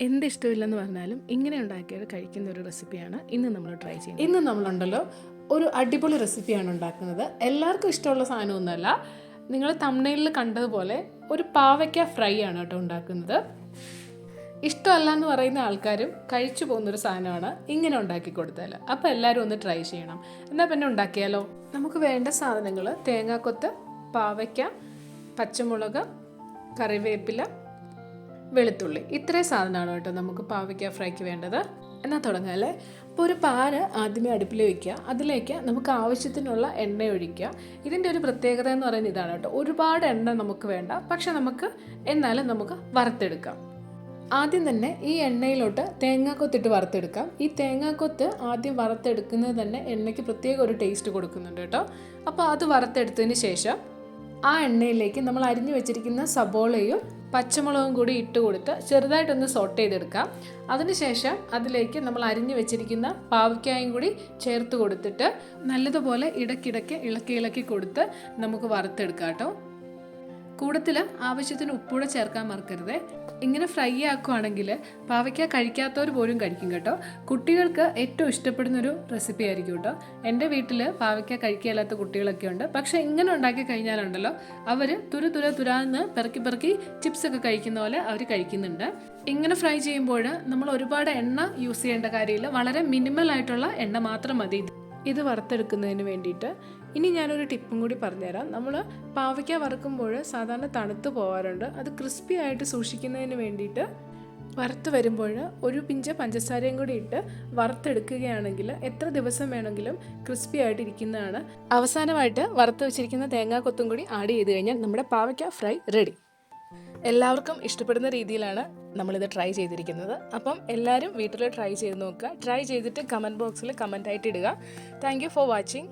എന്ത് ഇഷ്ടമില്ലെന്ന് പറഞ്ഞാലും ഇങ്ങനെ ഉണ്ടാക്കിയത് കഴിക്കുന്ന ഒരു റെസിപ്പിയാണ് ഇന്ന് നമ്മൾ ട്രൈ ചെയ്യുന്നത്. ഇന്ന് നമ്മളുണ്ടല്ലോ ഒരു അടിപൊളി റെസിപ്പിയാണ് ഉണ്ടാക്കുന്നത്. എല്ലാവർക്കും ഇഷ്ടമുള്ള സാധനമൊന്നുമല്ല. നിങ്ങൾ തമിഴ്നയിൽ കണ്ടതുപോലെ ഒരു പാവയ്ക്ക ഫ്രൈ ആണ് കേട്ടോ ഉണ്ടാക്കുന്നത്. ഇഷ്ടമല്ല എന്ന് പറയുന്ന ആൾക്കാരും കഴിച്ചു പോകുന്നൊരു സാധനമാണ് ഇങ്ങനെ ഉണ്ടാക്കി കൊടുത്താൽ അപ്പോൾ എല്ലാവരും ഒന്ന് ട്രൈ ചെയ്യണം. എന്നാൽ പിന്നെ ഉണ്ടാക്കിയാലോ? നമുക്ക് വേണ്ട സാധനങ്ങൾ തേങ്ങാക്കൊത്ത് പാവയ്ക്ക പച്ചമുളക് കറിവേപ്പില വെളുത്തുള്ളി. ഇത്രയും സാധനമാണ് കേട്ടോ നമുക്ക് പാവയ്ക്ക ഫ്രൈക്ക് വേണ്ടത്. എന്നാൽ തുടങ്ങാല്ലേ അപ്പോൾ ഒരു പാന് ആദ്യമേ അടുപ്പിൽ വയ്ക്കുക അതിലേക്ക് നമുക്ക് ആവശ്യത്തിനുള്ള എണ്ണ ഒഴിക്കുക. ഇതിന്റെ ഒരു പ്രത്യേകത എന്ന് പറയുന്നത് ഇതാണ് കേട്ടോ. ഒരുപാട് എണ്ണ നമുക്ക് വേണ്ട. പക്ഷെ നമുക്ക് എന്നാലും നമുക്ക് വറുത്തെടുക്കാം. ആദ്യം തന്നെ ഈ എണ്ണയിലോട്ട് തേങ്ങാക്കൊത്തിട്ട് വറുത്തെടുക്കാം. ഈ തേങ്ങാക്കൊത്ത് ആദ്യം വറുത്തെടുക്കുന്നത് തന്നെ എണ്ണയ്ക്ക് പ്രത്യേക ഒരു ടേസ്റ്റ് കൊടുക്കുന്നുണ്ട് കേട്ടോ. അപ്പോൾ അത് വറുത്തെടുത്തതിന് ശേഷം ആ എണ്ണയിലേക്ക് നമ്മൾ അരിഞ്ഞു വെച്ചിരിക്കുന്ന സബോളയും പച്ചമുളകും കൂടി ഇട്ട് കൊടുത്ത് ചെറുതായിട്ടൊന്ന് സോട്ട് ചെയ്തെടുക്കാം. അതിനുശേഷം അതിലേക്ക് നമ്മൾ അരിഞ്ഞു വെച്ചിരിക്കുന്ന പാവയ്ക്കായും കൂടി ചേർത്ത് കൊടുത്തിട്ട് നല്ലതുപോലെ ഇടയ്ക്കിടയ്ക്ക് ഇളക്കി ഇളക്കി കൊടുത്ത് നമുക്ക് വറുത്തെടുക്കാം കേട്ടോ. കൂടത്തിൽ ആവശ്യത്തിന് ഉപ്പൂടെ ചേർക്കാൻ മറക്കരുത്. ഇങ്ങനെ ഫ്രൈ ആക്കുവാണെങ്കിൽ പാവയ്ക്ക കഴിക്കാത്തവർ പോലും കഴിക്കും കേട്ടോ. കുട്ടികൾക്ക് ഏറ്റവും ഇഷ്ടപ്പെടുന്ന ഒരു റെസിപ്പി ആയിരിക്കും കേട്ടോ. എന്റെ വീട്ടിൽ പാവയ്ക്ക കഴിക്കാത്ത കുട്ടികളൊക്കെ ഉണ്ട് പക്ഷേ ഇങ്ങനെ ഉണ്ടാക്കി കഴിഞ്ഞാലുണ്ടല്ലോ അവർ തുരു തുര തുരാന്ന് പെറുക്കി പെറുക്കി ചിപ്സൊക്കെ കഴിക്കുന്ന പോലെ അവർ കഴിക്കുന്നുണ്ട്. ഇങ്ങനെ ഫ്രൈ ചെയ്യുമ്പോൾ നമ്മൾ ഒരുപാട് എണ്ണ യൂസ് ചെയ്യേണ്ട കാര്യമില്ല. വളരെ മിനിമൽ ആയിട്ടുള്ള എണ്ണ മാത്രം മതി. ഇത് വറുത്തെടുക്കുന്നതിന് വേണ്ടിയിട്ട്. ഇനി ഞാനൊരു ടിപ്പും കൂടി പറഞ്ഞുതരാം. നമ്മൾ പാവയ്ക്ക വറുക്കുമ്പോൾ സാധാരണ തണുത്ത് പോകാറുണ്ട് അത് ക്രിസ്പി ആയിട്ട് സൂക്ഷിക്കുന്നതിന് വേണ്ടിയിട്ട് വറുത്ത് വരുമ്പോൾ ഒരു പിഞ്ച് പഞ്ചസാരയും കൂടി ഇട്ട് വറുത്തെടുക്കുകയാണെങ്കിൽ എത്ര ദിവസം വേണമെങ്കിലും ക്രിസ്പി ആയിട്ട് ഇരിക്കുന്നതാണ്. അവസാനമായിട്ട് വറുത്ത് വെച്ചിരിക്കുന്ന തേങ്ങാക്കൊത്തും കൂടി ആഡ് ചെയ്ത് കഴിഞ്ഞാൽ നമ്മുടെ പാവയ്ക്ക ഫ്രൈ റെഡി. എല്ലാവർക്കും ഇഷ്ടപ്പെടുന്ന രീതിയിലാണ് നമ്മളിത് ട്രൈ ചെയ്തിരിക്കുന്നത്. അപ്പം എല്ലാവരും വീട്ടിൽ ട്രൈ ചെയ്ത് നോക്കുക. ട്രൈ ചെയ്തിട്ട് കമന്റ് ബോക്സിൽ കമന്റ് ആയിട്ട് ഇടുക. Thank for watching